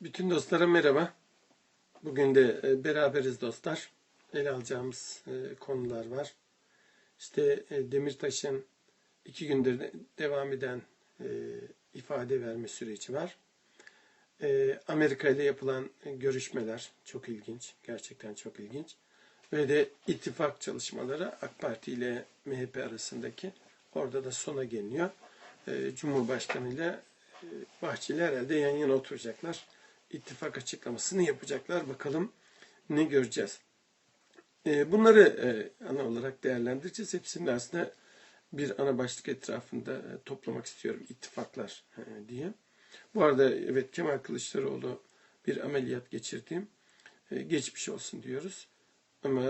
Bütün dostlara merhaba. Bugün de e, beraberiz dostlar. Ele alacağımız e, konular var. İşte e, Demirtaş'ın iki gündür de- devam eden ifade verme süreci var. Amerika ile yapılan görüşmeler çok ilginç. Gerçekten çok ilginç. Ve de ittifak çalışmaları AK Parti ile MHP arasındaki orada da sona geliniyor. Cumhurbaşkanı ile Bahçeli herhalde yan yana oturacaklar. İttifak açıklamasını yapacaklar. Bakalım ne göreceğiz. E, bunları e, ana olarak değerlendireceğiz. Hepsini aslında bir ana başlık etrafında e, toplamak istiyorum. İttifaklar e, diye. Bu arada evet Kemal Kılıçdaroğlu bir ameliyat geçirdiğim geçmiş olsun diyoruz. Ama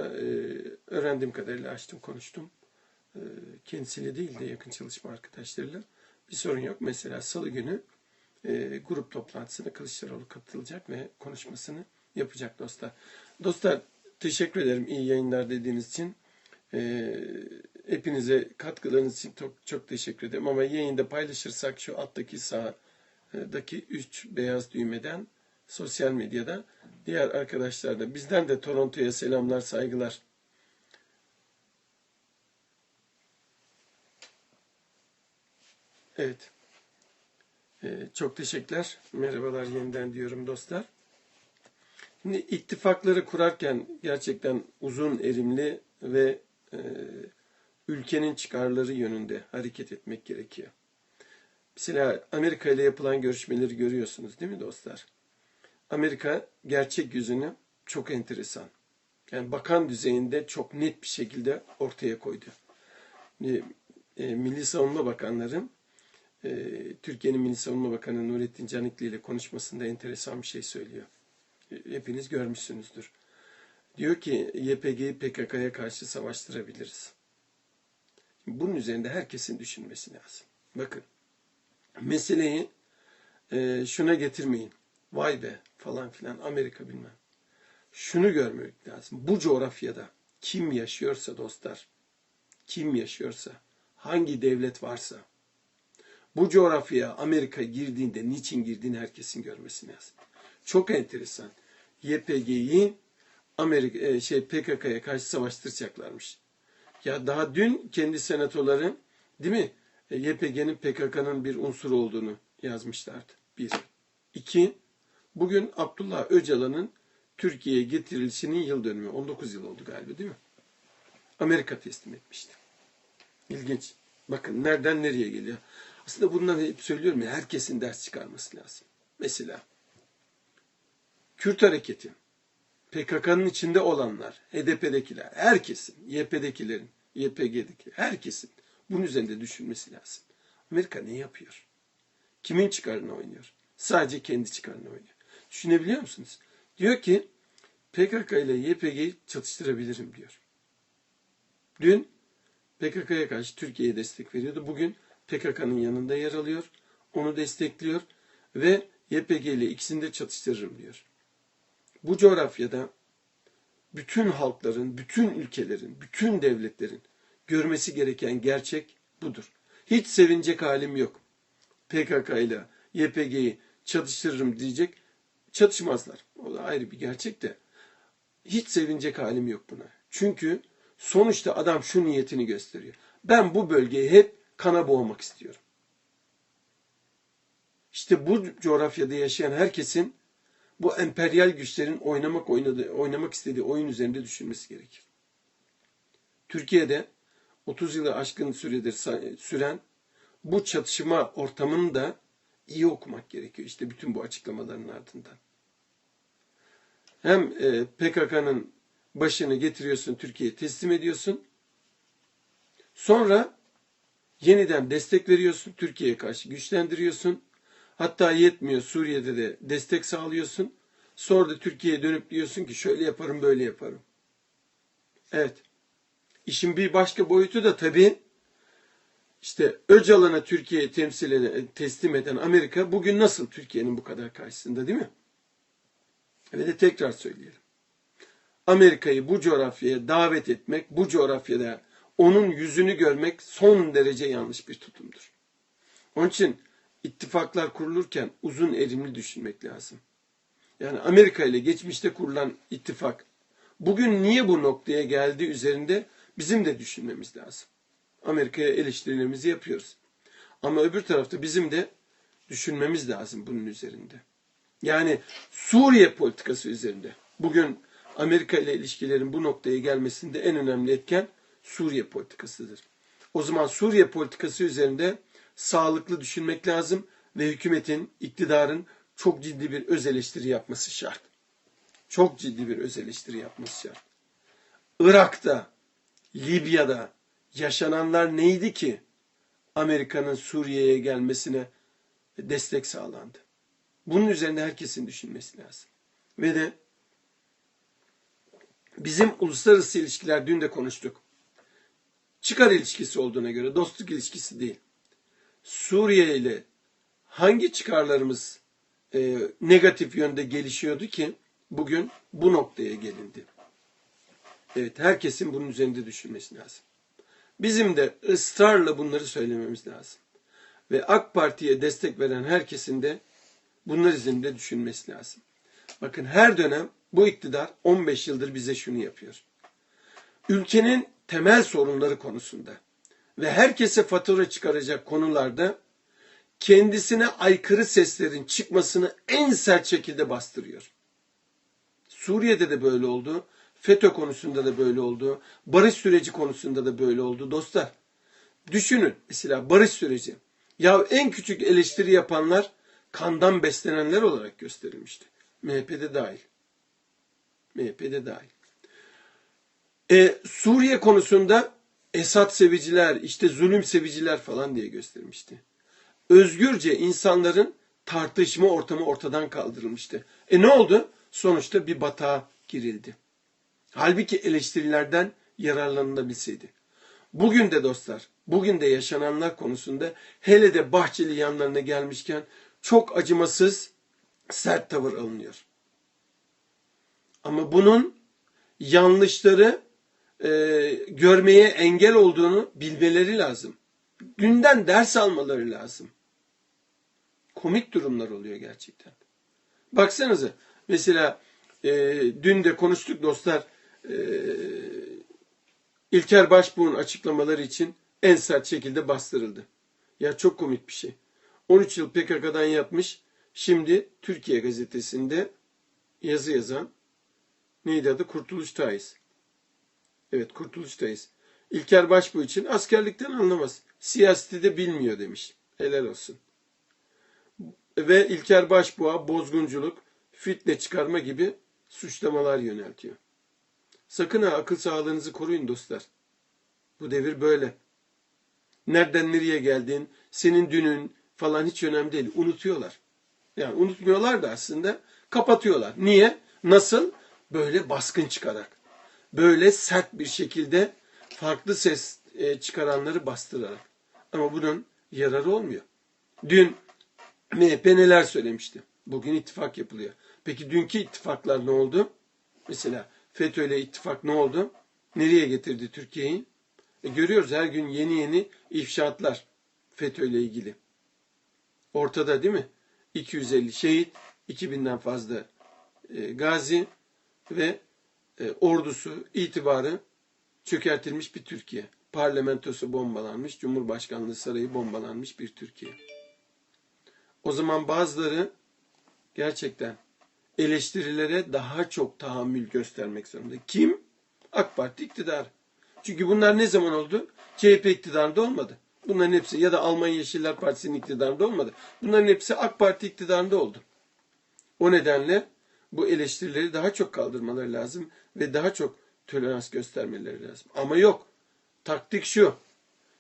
öğrendiğim kadarıyla açtım konuştum. Kendisiyle değil de yakın çalışma arkadaşlarıyla bir sorun yok. Mesela salı günü e, grup toplantısına Kılıçdaroğlu katılacak ve konuşmasını yapacak dostlar. Dostlar teşekkür ederim iyi yayınlar dediğiniz için. E, hepinize katkılarınız için çok, çok teşekkür ederim. Ama yayında paylaşırsak şu alttaki sağdaki üç beyaz düğmeden sosyal medyada diğer arkadaşlar da bizden de Toronto'ya selamlar saygılar. Evet. Ee, çok teşekkürler. Merhabalar yeniden diyorum dostlar. Şimdi ittifakları kurarken gerçekten uzun erimli ve e, ülkenin çıkarları yönünde hareket etmek gerekiyor. Mesela Amerika ile yapılan görüşmeleri görüyorsunuz değil mi dostlar? Amerika gerçek yüzünü çok enteresan. Yani bakan düzeyinde çok net bir şekilde ortaya koydu. E, Milli Savunma Bakanları e, Türkiye'nin Milli Savunma Bakanı Nurettin Canikli ile konuşmasında enteresan bir şey söylüyor. E, Hepiniz görmüşsünüzdür. Diyor ki YPG'yi PKK'ya karşı savaştırabiliriz. Bunun üzerinde herkesin düşünmesi lazım. Bakın meseleyi e, şuna getirmeyin. Vay be falan filan Amerika bilmem. Şunu görmek lazım. Bu coğrafyada kim yaşıyorsa dostlar, kim yaşıyorsa, hangi devlet varsa, bu coğrafyaya Amerika girdiğinde niçin girdiğini herkesin görmesi lazım. Çok enteresan. YPG'yi Amerika e, şey PKK'ya karşı savaştıracaklarmış. Ya daha dün kendi senatoları değil mi? E, YPG'nin PKK'nın bir unsur olduğunu yazmışlardı. Bir. İki. Bugün Abdullah Öcalan'ın Türkiye'ye getirilişinin yıl dönümü. 19 yıl oldu galiba değil mi? Amerika teslim etmişti. İlginç. Bakın nereden nereye geliyor. Aslında bunları hep söylüyorum ya herkesin ders çıkarması lazım. Mesela Kürt hareketi, PKK'nın içinde olanlar, HDP'dekiler, herkesin, YP'dekilerin, YPG'deki herkesin bunun üzerinde düşünmesi lazım. Amerika ne yapıyor? Kimin çıkarını oynuyor? Sadece kendi çıkarını oynuyor. Düşünebiliyor musunuz? Diyor ki PKK ile YPG'yi çatıştırabilirim diyor. Dün PKK'ya karşı Türkiye'ye destek veriyordu. Bugün PKK'nın yanında yer alıyor. Onu destekliyor ve YPG ile ikisini de çatıştırırım diyor. Bu coğrafyada bütün halkların, bütün ülkelerin, bütün devletlerin görmesi gereken gerçek budur. Hiç sevinecek halim yok. PKK ile YPG'yi çatıştırırım diyecek. Çatışmazlar. O da ayrı bir gerçek de. Hiç sevinecek halim yok buna. Çünkü sonuçta adam şu niyetini gösteriyor. Ben bu bölgeyi hep kana boğmak istiyorum. İşte bu coğrafyada yaşayan herkesin bu emperyal güçlerin oynamak oynadığı, oynamak istediği oyun üzerinde düşünmesi gerekir. Türkiye'de 30 yılı aşkın süredir süren bu çatışma ortamını da iyi okumak gerekiyor. İşte bütün bu açıklamaların ardından. Hem e, PKK'nın başını getiriyorsun, Türkiye'ye teslim ediyorsun. Sonra yeniden destek veriyorsun, Türkiye'ye karşı güçlendiriyorsun. Hatta yetmiyor Suriye'de de destek sağlıyorsun. Sonra da Türkiye'ye dönüp diyorsun ki şöyle yaparım böyle yaparım. Evet. İşin bir başka boyutu da tabii işte Öcalan'a Türkiye'yi temsil teslim eden Amerika bugün nasıl Türkiye'nin bu kadar karşısında değil mi? Ve de tekrar söyleyelim. Amerika'yı bu coğrafyaya davet etmek, bu coğrafyada onun yüzünü görmek son derece yanlış bir tutumdur. Onun için ittifaklar kurulurken uzun erimli düşünmek lazım. Yani Amerika ile geçmişte kurulan ittifak bugün niye bu noktaya geldi üzerinde bizim de düşünmemiz lazım. Amerika'ya eleştirilerimizi yapıyoruz. Ama öbür tarafta bizim de düşünmemiz lazım bunun üzerinde. Yani Suriye politikası üzerinde. Bugün Amerika ile ilişkilerin bu noktaya gelmesinde en önemli etken Suriye politikasıdır. O zaman Suriye politikası üzerinde sağlıklı düşünmek lazım ve hükümetin, iktidarın çok ciddi bir öz eleştiri yapması şart. Çok ciddi bir öz eleştiri yapması şart. Irak'ta, Libya'da yaşananlar neydi ki Amerika'nın Suriye'ye gelmesine destek sağlandı? Bunun üzerinde herkesin düşünmesi lazım. Ve de bizim uluslararası ilişkiler dün de konuştuk. Çıkar ilişkisi olduğuna göre dostluk ilişkisi değil. Suriye ile hangi çıkarlarımız e, negatif yönde gelişiyordu ki bugün bu noktaya gelindi. Evet herkesin bunun üzerinde düşünmesi lazım. Bizim de ısrarla bunları söylememiz lazım. Ve AK Parti'ye destek veren herkesin de bunlar üzerinde düşünmesi lazım. Bakın her dönem bu iktidar 15 yıldır bize şunu yapıyor. Ülkenin temel sorunları konusunda ve herkese fatura çıkaracak konularda kendisine aykırı seslerin çıkmasını en sert şekilde bastırıyor. Suriye'de de böyle oldu. FETÖ konusunda da böyle oldu. Barış süreci konusunda da böyle oldu. Dostlar düşünün mesela barış süreci. Ya en küçük eleştiri yapanlar kandan beslenenler olarak gösterilmişti. MHP'de dahil. MHP'de dahil. E, Suriye konusunda Esad seviciler, işte zulüm seviciler falan diye göstermişti. Özgürce insanların tartışma ortamı ortadan kaldırılmıştı. E ne oldu? Sonuçta bir batağa girildi. Halbuki eleştirilerden yararlanılabilseydi. Bugün de dostlar, bugün de yaşananlar konusunda hele de Bahçeli yanlarına gelmişken çok acımasız, sert tavır alınıyor. Ama bunun yanlışları e, görmeye engel olduğunu bilmeleri lazım. Dünden ders almaları lazım. Komik durumlar oluyor gerçekten. Baksanıza mesela e, dün de konuştuk dostlar e, İlker Başbuğ'un açıklamaları için en sert şekilde bastırıldı. Ya çok komik bir şey. 13 yıl PKK'dan yapmış. Şimdi Türkiye gazetesinde yazı yazan neydi adı? Kurtuluş Taiz. Evet Kurtuluş Taiz. İlker Başbuğ için askerlikten anlamaz. Siyaseti de bilmiyor demiş. Helal olsun. Ve İlker Başbuğ'a bozgunculuk, fitne çıkarma gibi suçlamalar yöneltiyor. Sakın ha akıl sağlığınızı koruyun dostlar. Bu devir böyle. Nereden nereye geldin, senin dünün falan hiç önemli değil. Unutuyorlar. Yani unutmuyorlar da aslında kapatıyorlar. Niye? Nasıl? Böyle baskın çıkarak. Böyle sert bir şekilde farklı ses e, çıkaranları bastırarak. Ama bunun yararı olmuyor. Dün MHP neler söylemişti? Bugün ittifak yapılıyor. Peki dünkü ittifaklar ne oldu? Mesela FETÖ ile ittifak ne oldu? Nereye getirdi Türkiye'yi? E görüyoruz her gün yeni yeni ifşaatlar FETÖ ile ilgili. Ortada değil mi? 250 şehit, 2000'den fazla e, gazi ve e, ordusu, itibarı çökertilmiş bir Türkiye. Parlamentosu bombalanmış, Cumhurbaşkanlığı sarayı bombalanmış bir Türkiye. O zaman bazıları gerçekten eleştirilere daha çok tahammül göstermek zorunda. Kim? AK Parti iktidar. Çünkü bunlar ne zaman oldu? CHP iktidarında olmadı. Bunların hepsi ya da Almanya Yeşiller Partisi'nin iktidarında olmadı. Bunların hepsi AK Parti iktidarında oldu. O nedenle bu eleştirileri daha çok kaldırmaları lazım ve daha çok tolerans göstermeleri lazım. Ama yok. Taktik şu.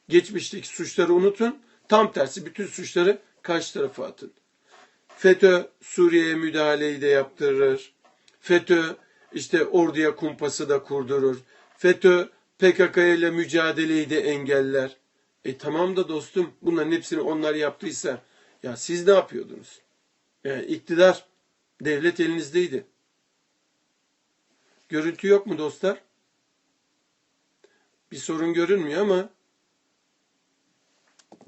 Geçmişteki suçları unutun. Tam tersi bütün suçları karşı tarafa atın. FETÖ Suriye'ye müdahaleyi de yaptırır. FETÖ işte orduya kumpası da kurdurur. FETÖ PKK ile mücadeleyi de engeller. E tamam da dostum bunların hepsini onlar yaptıysa ya siz ne yapıyordunuz? Yani iktidar, devlet elinizdeydi. Görüntü yok mu dostlar? Bir sorun görünmüyor ama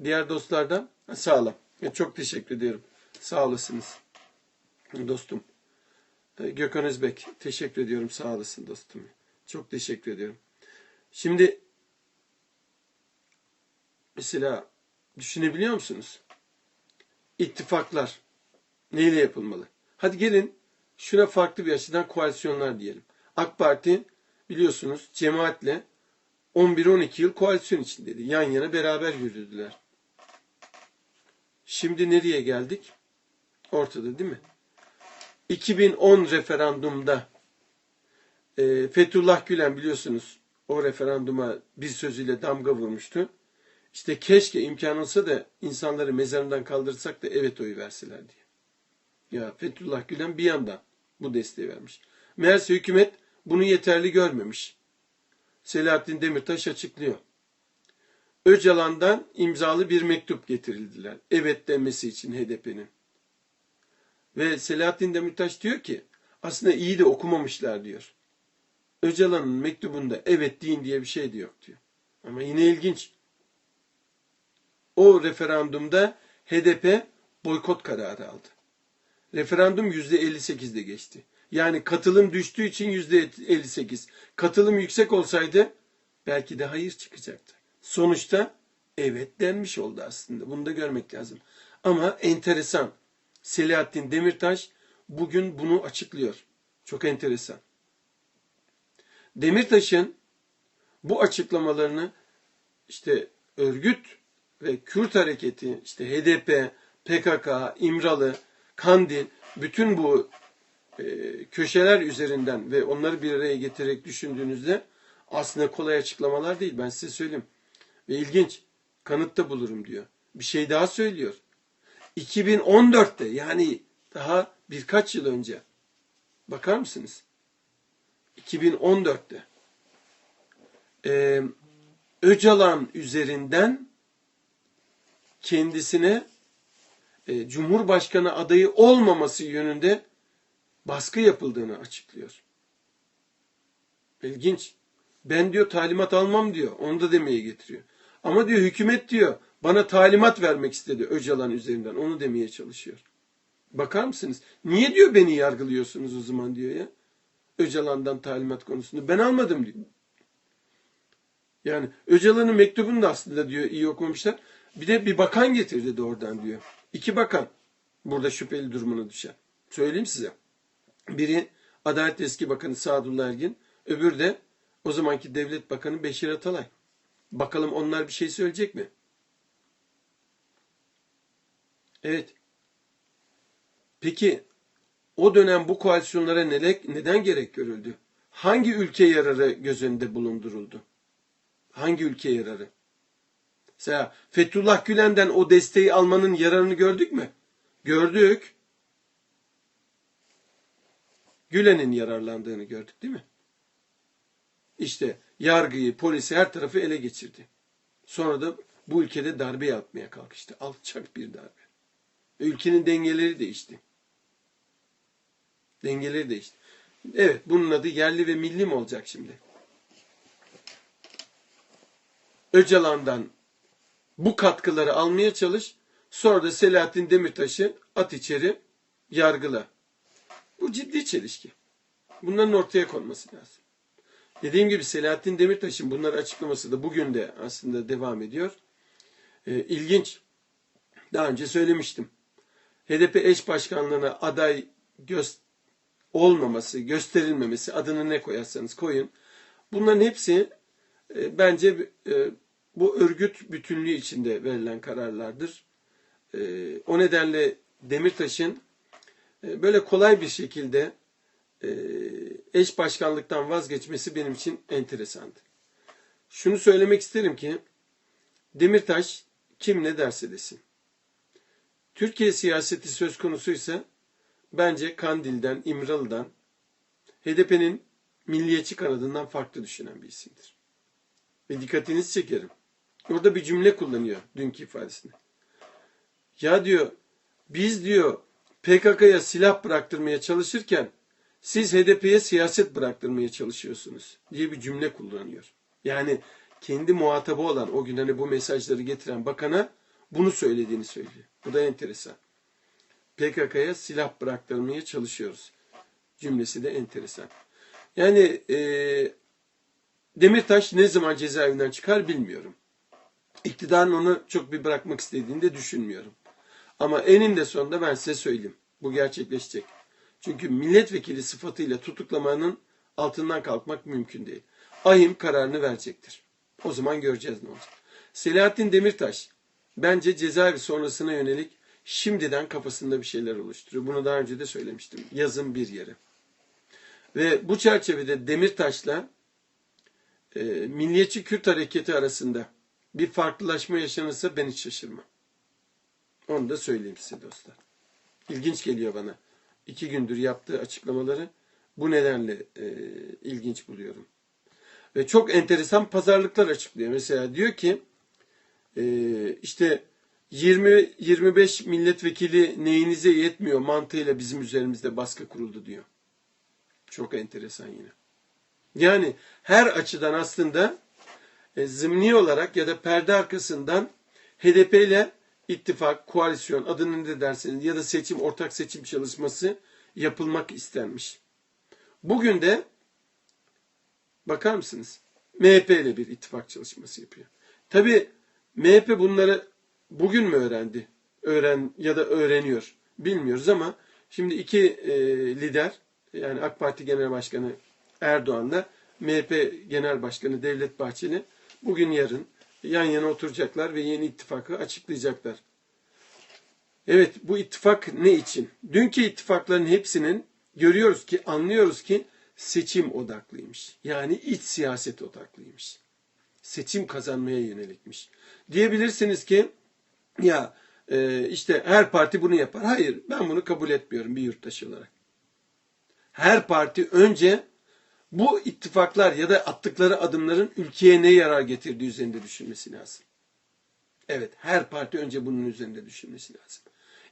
diğer dostlardan sağlam. Çok teşekkür ediyorum. Sağ olasınız dostum. E, Gökhan Özbek. Teşekkür ediyorum. Sağ olasın dostum. Çok teşekkür ediyorum. Şimdi mesela düşünebiliyor musunuz? İttifaklar neyle yapılmalı? Hadi gelin şuna farklı bir açıdan koalisyonlar diyelim. AK Parti biliyorsunuz cemaatle 11-12 yıl koalisyon içindeydi. Yan yana beraber yürüdüler. Şimdi nereye geldik? Ortada değil mi? 2010 referandumda e, Fethullah Gülen biliyorsunuz o referanduma bir sözüyle damga vurmuştu. İşte keşke imkan olsa da insanları mezarından kaldırsak da evet oyu verseler diye. Ya Fethullah Gülen bir yandan bu desteği vermiş. Meğerse hükümet bunu yeterli görmemiş. Selahattin Demirtaş açıklıyor. Öcalan'dan imzalı bir mektup getirildiler. Evet demesi için HDP'nin. Ve Selahattin Demirtaş diyor ki aslında iyi de okumamışlar diyor. Öcalan'ın mektubunda evet deyin diye bir şey de yok diyor. Ama yine ilginç. O referandumda HDP boykot kararı aldı. Referandum %58'de geçti. Yani katılım düştüğü için %58. Katılım yüksek olsaydı belki de hayır çıkacaktı. Sonuçta evet denmiş oldu aslında. Bunu da görmek lazım. Ama enteresan. Selahattin Demirtaş bugün bunu açıklıyor. Çok enteresan. Demirtaş'ın bu açıklamalarını işte örgüt ve Kürt hareketi, işte HDP, PKK, İmralı, Kandil, bütün bu köşeler üzerinden ve onları bir araya getirerek düşündüğünüzde aslında kolay açıklamalar değil. Ben size söyleyeyim. Ve ilginç. Kanıtta bulurum diyor. Bir şey daha söylüyor. 2014'te yani daha birkaç yıl önce bakar mısınız? 2014'te ee, Öcalan üzerinden kendisine e, Cumhurbaşkanı adayı olmaması yönünde baskı yapıldığını açıklıyor. İlginç. Ben diyor talimat almam diyor. Onu da demeye getiriyor. Ama diyor hükümet diyor bana talimat vermek istedi Öcalan üzerinden. Onu demeye çalışıyor. Bakar mısınız? Niye diyor beni yargılıyorsunuz o zaman diyor ya. Öcalan'dan talimat konusunda. Ben almadım diyor. Yani Öcalan'ın mektubunu da aslında diyor iyi okumamışlar. Bir de bir bakan getirdi de oradan diyor. İki bakan burada şüpheli durumuna düşen. Söyleyeyim size. Biri Adalet Eski Bakanı Sadullah Ergin, öbürü de o zamanki Devlet Bakanı Beşir Atalay. Bakalım onlar bir şey söyleyecek mi? Evet. Peki o dönem bu koalisyonlara neden gerek görüldü? Hangi ülke yararı göz önünde bulunduruldu? Hangi ülke yararı? Mesela Fethullah Gülen'den o desteği almanın yararını gördük mü? Gördük. Gülen'in yararlandığını gördük değil mi? İşte yargıyı, polisi her tarafı ele geçirdi. Sonra da bu ülkede darbe yapmaya kalkıştı. Alçak bir darbe. Ülkenin dengeleri değişti. Dengeleri değişti. Evet bunun adı yerli ve milli mi olacak şimdi? Öcalan'dan bu katkıları almaya çalış. Sonra da Selahattin Demirtaş'ı at içeri yargıla. Bu ciddi çelişki. Bunların ortaya konması lazım. Dediğim gibi Selahattin Demirtaş'ın bunları açıklaması da bugün de aslında devam ediyor. Ee, ilginç. Daha önce söylemiştim. HDP eş başkanlığına aday göz olmaması, gösterilmemesi, adını ne koyarsanız koyun. Bunların hepsi e, bence e, bu örgüt bütünlüğü içinde verilen kararlardır. E, o nedenle Demirtaş'ın e, böyle kolay bir şekilde e, eş başkanlıktan vazgeçmesi benim için enteresandı. Şunu söylemek isterim ki Demirtaş kim ne derse desin. Türkiye siyaseti söz konusuysa bence Kandil'den, İmralı'dan, HDP'nin milliyetçi kanadından farklı düşünen bir isimdir. Ve dikkatinizi çekerim. Orada bir cümle kullanıyor dünkü ifadesinde. Ya diyor biz diyor PKK'ya silah bıraktırmaya çalışırken siz HDP'ye siyaset bıraktırmaya çalışıyorsunuz diye bir cümle kullanıyor. Yani kendi muhatabı olan o gün hani bu mesajları getiren bakana bunu söylediğini söylüyor. Bu da enteresan. PKK'ya silah bıraktırmaya çalışıyoruz. cümlesi de enteresan. Yani e, Demirtaş ne zaman cezaevinden çıkar bilmiyorum. İktidarın onu çok bir bırakmak istediğini de düşünmüyorum. Ama eninde sonunda ben size söyleyeyim. Bu gerçekleşecek. Çünkü milletvekili sıfatıyla tutuklamanın altından kalkmak mümkün değil. Ahim kararını verecektir. O zaman göreceğiz ne olacak. Selahattin Demirtaş bence cezaevi sonrasına yönelik şimdiden kafasında bir şeyler oluşturuyor. Bunu daha önce de söylemiştim. Yazın bir yere. Ve bu çerçevede Demirtaş'la e, Milliyetçi Kürt Hareketi arasında bir farklılaşma yaşanırsa ben hiç şaşırmam. Onu da söyleyeyim size dostlar. İlginç geliyor bana. İki gündür yaptığı açıklamaları bu nedenle e, ilginç buluyorum. Ve çok enteresan pazarlıklar açıklıyor. Mesela diyor ki e, işte 20-25 milletvekili neyinize yetmiyor mantığıyla bizim üzerimizde baskı kuruldu diyor. Çok enteresan yine. Yani her açıdan aslında e, zımni olarak ya da perde arkasından HDP ile ittifak, koalisyon adını ne derseniz ya da seçim, ortak seçim çalışması yapılmak istenmiş. Bugün de bakar mısınız? MHP ile bir ittifak çalışması yapıyor. Tabi MHP bunları bugün mü öğrendi? Öğren ya da öğreniyor. Bilmiyoruz ama şimdi iki e, lider yani AK Parti Genel Başkanı Erdoğan'la MHP Genel Başkanı Devlet Bahçeli bugün yarın yan yana oturacaklar ve yeni ittifakı açıklayacaklar. Evet bu ittifak ne için? Dünkü ittifakların hepsinin görüyoruz ki anlıyoruz ki seçim odaklıymış. Yani iç siyaset odaklıymış. Seçim kazanmaya yönelikmiş. Diyebilirsiniz ki ya e, işte her parti bunu yapar. Hayır ben bunu kabul etmiyorum bir yurttaş olarak. Her parti önce bu ittifaklar ya da attıkları adımların ülkeye ne yarar getirdiği üzerinde düşünmesi lazım. Evet her parti önce bunun üzerinde düşünmesi lazım.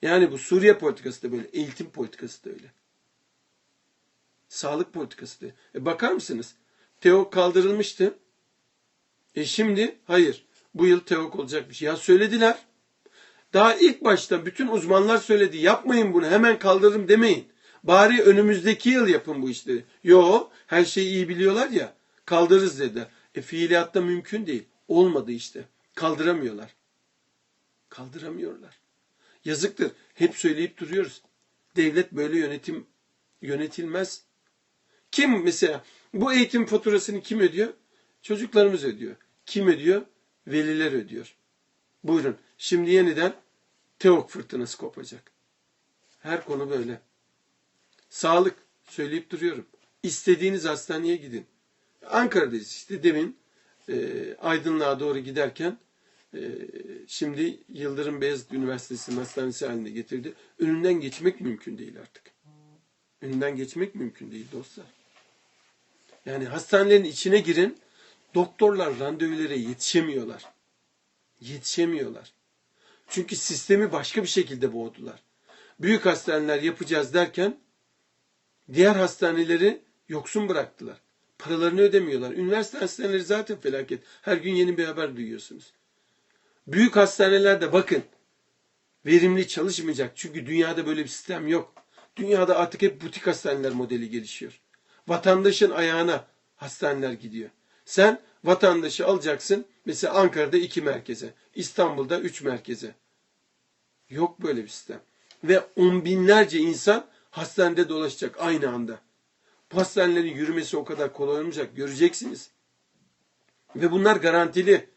Yani bu Suriye politikası da böyle, eğitim politikası da öyle. Sağlık politikası da. E bakar mısınız? TEOK kaldırılmıştı. E şimdi hayır. Bu yıl TEOK olacakmış. Ya söylediler. Daha ilk başta bütün uzmanlar söyledi. Yapmayın bunu hemen kaldırırım demeyin. Bari önümüzdeki yıl yapın bu işleri. Yo her şeyi iyi biliyorlar ya. Kaldırırız dediler. E fiiliyatta mümkün değil. Olmadı işte. Kaldıramıyorlar. Kaldıramıyorlar. Yazıktır. Hep söyleyip duruyoruz. Devlet böyle yönetim yönetilmez. Kim mesela bu eğitim faturasını kim ödüyor? Çocuklarımız ödüyor. Kim ödüyor? Veliler ödüyor. Buyurun. Şimdi yeniden teok fırtınası kopacak. Her konu böyle. Sağlık. Söyleyip duruyorum. İstediğiniz hastaneye gidin. Ankara'dayız işte demin e, Aydınlığa doğru giderken e, şimdi Yıldırım Beyazıt Üniversitesi'nin hastanesi haline getirdi. Önünden geçmek mümkün değil artık. Önünden geçmek mümkün değil dostlar. Yani hastanelerin içine girin. Doktorlar randevulara yetişemiyorlar. Yetişemiyorlar. Çünkü sistemi başka bir şekilde boğdular. Büyük hastaneler yapacağız derken diğer hastaneleri yoksun bıraktılar. Paralarını ödemiyorlar. Üniversite hastaneleri zaten felaket. Her gün yeni bir haber duyuyorsunuz. Büyük hastanelerde bakın verimli çalışmayacak. Çünkü dünyada böyle bir sistem yok. Dünyada artık hep butik hastaneler modeli gelişiyor. Vatandaşın ayağına hastaneler gidiyor. Sen vatandaşı alacaksın mesela Ankara'da iki merkeze, İstanbul'da üç merkeze. Yok böyle bir sistem. Ve on binlerce insan hastanede dolaşacak aynı anda. Bu hastanelerin yürümesi o kadar kolay olmayacak. Göreceksiniz. Ve bunlar garantili.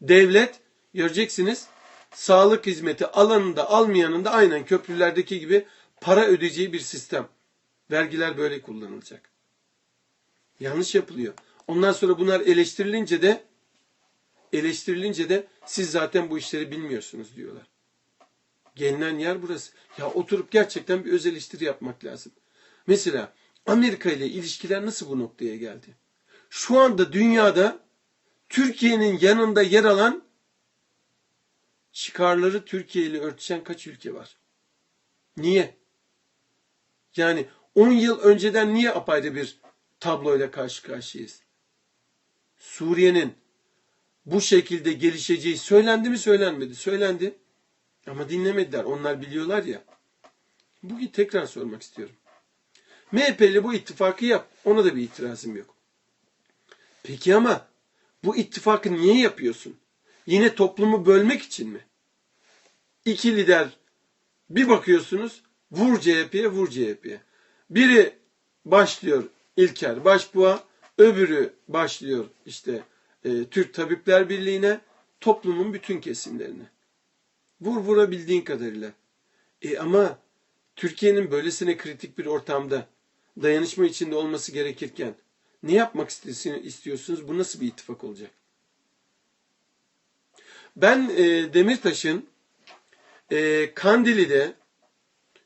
Devlet göreceksiniz sağlık hizmeti alanında almayanında aynen köprülerdeki gibi para ödeyeceği bir sistem. Vergiler böyle kullanılacak. Yanlış yapılıyor. Ondan sonra bunlar eleştirilince de eleştirilince de siz zaten bu işleri bilmiyorsunuz diyorlar. Gelinen yer burası. Ya oturup gerçekten bir öz eleştiri yapmak lazım. Mesela Amerika ile ilişkiler nasıl bu noktaya geldi? Şu anda dünyada Türkiye'nin yanında yer alan çıkarları Türkiye ile örtüşen kaç ülke var? Niye? Yani 10 yıl önceden niye apayrı bir tabloyla karşı karşıyayız? Suriye'nin bu şekilde gelişeceği söylendi mi söylenmedi? Söylendi. Ama dinlemediler. Onlar biliyorlar ya. Bugün tekrar sormak istiyorum. MHP'li bu ittifakı yap. Ona da bir itirazım yok. Peki ama bu ittifakı niye yapıyorsun? Yine toplumu bölmek için mi? İki lider bir bakıyorsunuz vur CHP'ye vur CHP'ye. Biri başlıyor İlker Başbuğ'a, öbürü başlıyor işte e, Türk Tabipler Birliği'ne, toplumun bütün kesimlerine. Vur vurabildiğin kadarıyla. E ama Türkiye'nin böylesine kritik bir ortamda dayanışma içinde olması gerekirken ne yapmak istiyorsun- istiyorsunuz? Bu nasıl bir ittifak olacak? Ben e, Demirtaş'ın e, Kandili'de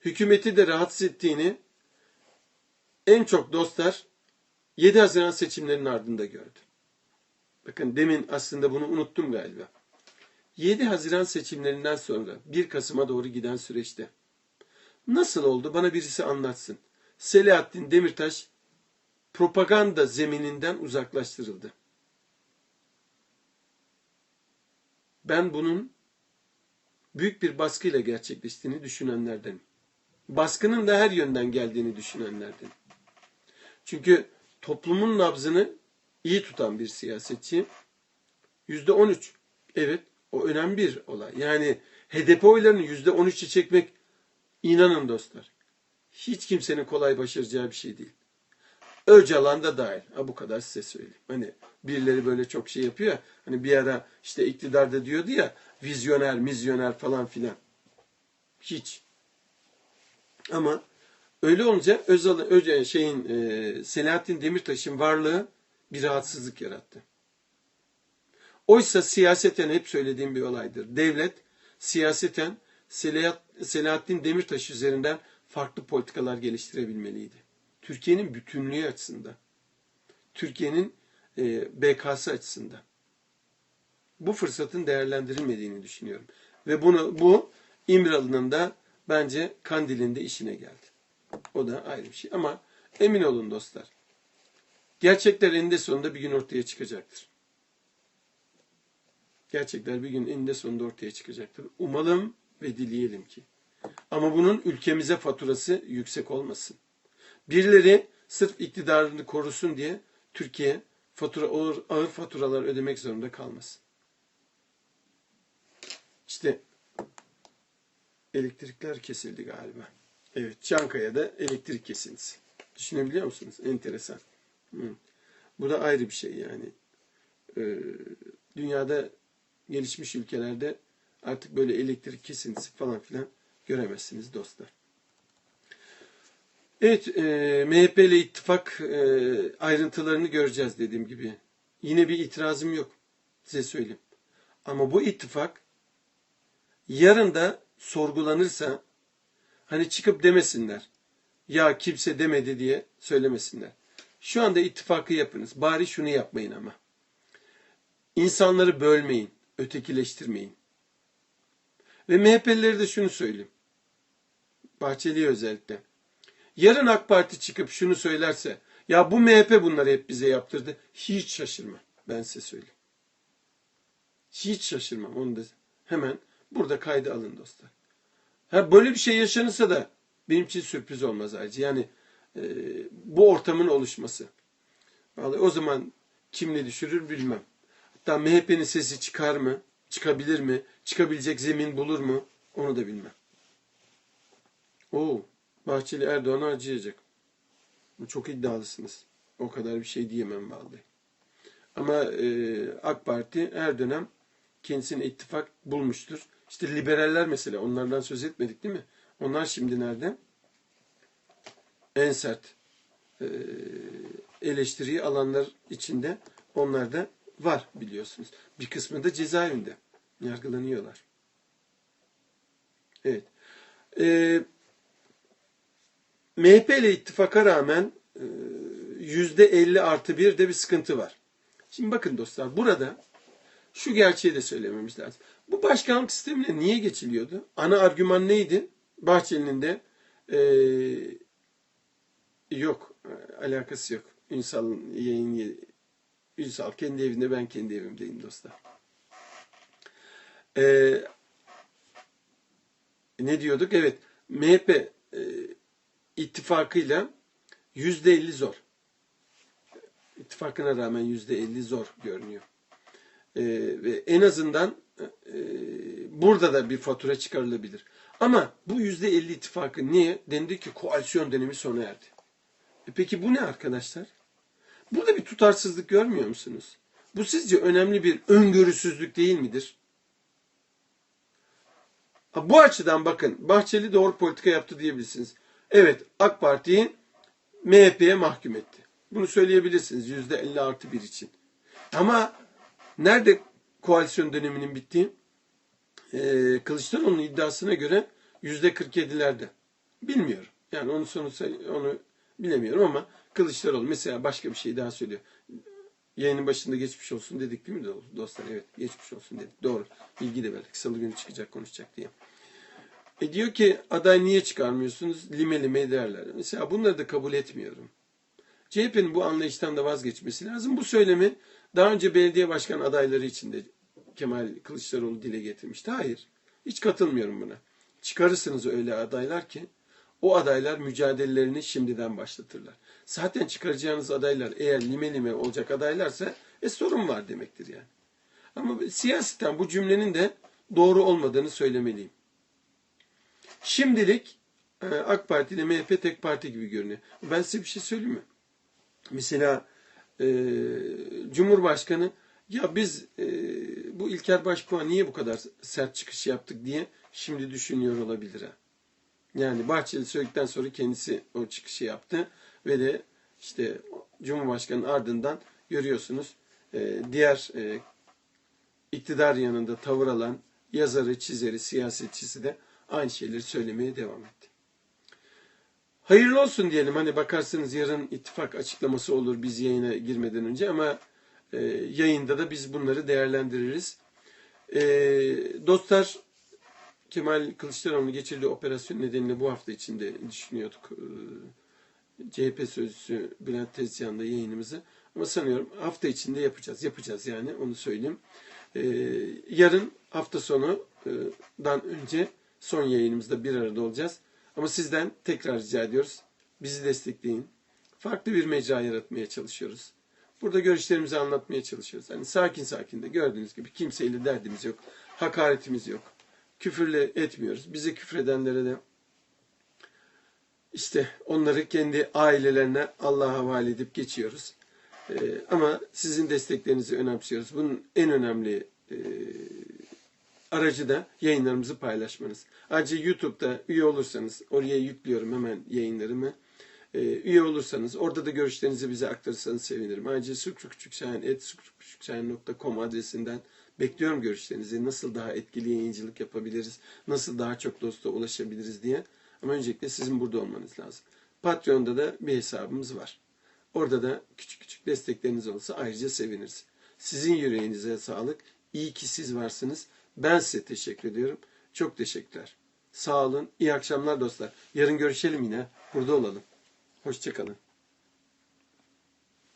hükümeti de rahatsız ettiğini en çok dostlar 7 Haziran seçimlerinin ardında gördü. Bakın demin aslında bunu unuttum galiba. 7 Haziran seçimlerinden sonra 1 Kasım'a doğru giden süreçte nasıl oldu bana birisi anlatsın. Selahattin Demirtaş propaganda zemininden uzaklaştırıldı. Ben bunun büyük bir baskıyla gerçekleştiğini düşünenlerdenim. Baskının da her yönden geldiğini düşünenlerdenim. Çünkü toplumun nabzını iyi tutan bir siyasetçi yüzde on üç. Evet o önemli bir olay. Yani HDP oylarını yüzde on üçe çekmek inanın dostlar. Hiç kimsenin kolay başaracağı bir şey değil. Öcalan da dahil. Ha bu kadar size söyleyeyim. Hani birileri böyle çok şey yapıyor ya. Hani bir ara işte iktidarda diyordu ya vizyoner, mizyoner falan filan. Hiç. Ama öyle olunca Özal, Öce, şeyin e, Selahattin Demirtaş'ın varlığı bir rahatsızlık yarattı. Oysa siyaseten hep söylediğim bir olaydır. Devlet siyaseten Selahat- Selahattin Demirtaş üzerinden farklı politikalar geliştirebilmeliydi. Türkiye'nin bütünlüğü açısından. Türkiye'nin e, BK'sı açısından. Bu fırsatın değerlendirilmediğini düşünüyorum. Ve bunu bu İmralı'nın da bence Kandil'in de işine geldi. O da ayrı bir şey. Ama emin olun dostlar. Gerçekler eninde sonunda bir gün ortaya çıkacaktır. Gerçekler bir gün eninde sonunda ortaya çıkacaktır. Umalım ve dileyelim ki. Ama bunun ülkemize faturası yüksek olmasın. Birileri sırf iktidarını korusun diye Türkiye fatura ağır, ağır faturalar ödemek zorunda kalmasın. İşte elektrikler kesildi galiba. Evet, Çankaya'da elektrik kesintisi. Düşünebiliyor musunuz? Enteresan. Hı. Bu da ayrı bir şey yani. Ee, dünyada gelişmiş ülkelerde artık böyle elektrik kesintisi falan filan göremezsiniz dostlar. Evet, e, MHP ile ittifak e, ayrıntılarını göreceğiz dediğim gibi. Yine bir itirazım yok. Size söyleyeyim. Ama bu ittifak yarın da sorgulanırsa hani çıkıp demesinler. Ya kimse demedi diye söylemesinler. Şu anda ittifakı yapınız. Bari şunu yapmayın ama. İnsanları bölmeyin, ötekileştirmeyin. Ve MHP'lileri de şunu söyleyeyim. Bahçeli'ye özellikle. Yarın AK Parti çıkıp şunu söylerse, ya bu MHP bunları hep bize yaptırdı. Hiç şaşırma. Ben size söyleyeyim. Hiç şaşırmam. Onu da hemen burada kayda alın dostlar. Ha böyle bir şey yaşanırsa da benim için sürpriz olmaz ayrıca. Yani e, bu ortamın oluşması. Vallahi o zaman kim ne düşürür bilmem. Hatta MHP'nin sesi çıkar mı? Çıkabilir mi? Çıkabilecek zemin bulur mu? Onu da bilmem. Oo, Bahçeli Erdoğan'ı harcayacak. Çok iddialısınız. O kadar bir şey diyemem vallahi. Ama e, AK Parti her dönem kendisine ittifak bulmuştur. İşte liberaller mesela onlardan söz etmedik değil mi? Onlar şimdi nerede? En sert e, eleştiriyi alanlar içinde onlar da var biliyorsunuz. Bir kısmı da cezaevinde yargılanıyorlar. Evet. E, MHP ile ittifaka rağmen e, yüzde 50 artı bir de bir sıkıntı var. Şimdi bakın dostlar burada şu gerçeği de söylememiz lazım. Bu başkanlık sistemine niye geçiliyordu? Ana argüman neydi? Bahçeli'nin de e, yok e, alakası yok. Ünsal'ın yayın Ünsal kendi evinde ben kendi evimdeyim dostlar. E, ne diyorduk? Evet MHP e, ittifakıyla Yüzde elli zor. İttifakına rağmen yüzde elli zor görünüyor. Ee, ve en azından e, burada da bir fatura çıkarılabilir. Ama bu yüzde elli ittifakı niye? Dendi ki koalisyon dönemi sona erdi. E peki bu ne arkadaşlar? Burada bir tutarsızlık görmüyor musunuz? Bu sizce önemli bir öngörüsüzlük değil midir? Bu açıdan bakın Bahçeli doğru politika yaptı diyebilirsiniz. Evet AK Parti'yi MHP'ye mahkum etti. Bunu söyleyebilirsiniz yüzde 50 artı bir için. Ama nerede koalisyon döneminin bittiği? Ee, Kılıçdaroğlu'nun iddiasına göre yüzde 47'lerde. Bilmiyorum. Yani onu sonu onu bilemiyorum ama Kılıçdaroğlu mesela başka bir şey daha söylüyor. Yayının başında geçmiş olsun dedik değil mi dostlar? Evet geçmiş olsun dedik. Doğru. Bilgi de verdik. Salı günü çıkacak konuşacak diye. E diyor ki aday niye çıkarmıyorsunuz? Lime lime derler. Mesela bunları da kabul etmiyorum. CHP'nin bu anlayıştan da vazgeçmesi lazım. Bu söylemi daha önce belediye başkan adayları için de Kemal Kılıçdaroğlu dile getirmişti. Hayır. Hiç katılmıyorum buna. Çıkarırsınız öyle adaylar ki o adaylar mücadelelerini şimdiden başlatırlar. Zaten çıkaracağınız adaylar eğer lime lime olacak adaylarsa e sorun var demektir yani. Ama siyaseten bu cümlenin de doğru olmadığını söylemeliyim. Şimdilik e, AK Parti ile MHP tek parti gibi görünüyor. Ben size bir şey söyleyeyim mi? Mesela e, Cumhurbaşkanı ya biz e, bu İlker Başbuğ'a niye bu kadar sert çıkış yaptık diye şimdi düşünüyor olabilir ha. Yani Bahçeli söyledikten sonra kendisi o çıkışı yaptı ve de işte Cumhurbaşkanı'nın ardından görüyorsunuz e, diğer e, iktidar yanında tavır alan yazarı, çizeri, siyasetçisi de aynı şeyleri söylemeye devam etti. Hayırlı olsun diyelim. Hani bakarsınız yarın ittifak açıklaması olur biz yayına girmeden önce ama e, yayında da biz bunları değerlendiririz. E, dostlar Kemal Kılıçdaroğlu'nun geçirdiği operasyon nedeniyle bu hafta içinde düşünüyorduk. E, CHP sözcüsü Bülent Tezcan'da yayınımızı. Ama sanıyorum hafta içinde yapacağız. Yapacağız yani onu söyleyeyim. E, yarın hafta sonudan önce son yayınımızda bir arada olacağız. Ama sizden tekrar rica ediyoruz. Bizi destekleyin. Farklı bir mecra yaratmaya çalışıyoruz. Burada görüşlerimizi anlatmaya çalışıyoruz. Hani sakin sakin de gördüğünüz gibi kimseyle derdimiz yok. Hakaretimiz yok. Küfürle etmiyoruz. Bize küfredenlere de işte onları kendi ailelerine Allah'a havale edip geçiyoruz. Ee, ama sizin desteklerinizi önemsiyoruz. Bunun en önemli e, aracı da yayınlarımızı paylaşmanız. Ayrıca YouTube'da üye olursanız, oraya yüklüyorum hemen yayınlarımı. Ee, üye olursanız, orada da görüşlerinizi bize aktarırsanız sevinirim. Ayrıca sukrukküçükşahin.com adresinden bekliyorum görüşlerinizi. Nasıl daha etkili yayıncılık yapabiliriz, nasıl daha çok dosta ulaşabiliriz diye. Ama öncelikle sizin burada olmanız lazım. Patreon'da da bir hesabımız var. Orada da küçük küçük destekleriniz olsa ayrıca seviniriz. Sizin yüreğinize sağlık. İyi ki siz varsınız. Ben size teşekkür ediyorum. Çok teşekkürler. Sağ olun. İyi akşamlar dostlar. Yarın görüşelim yine. Burada olalım. Hoşçakalın.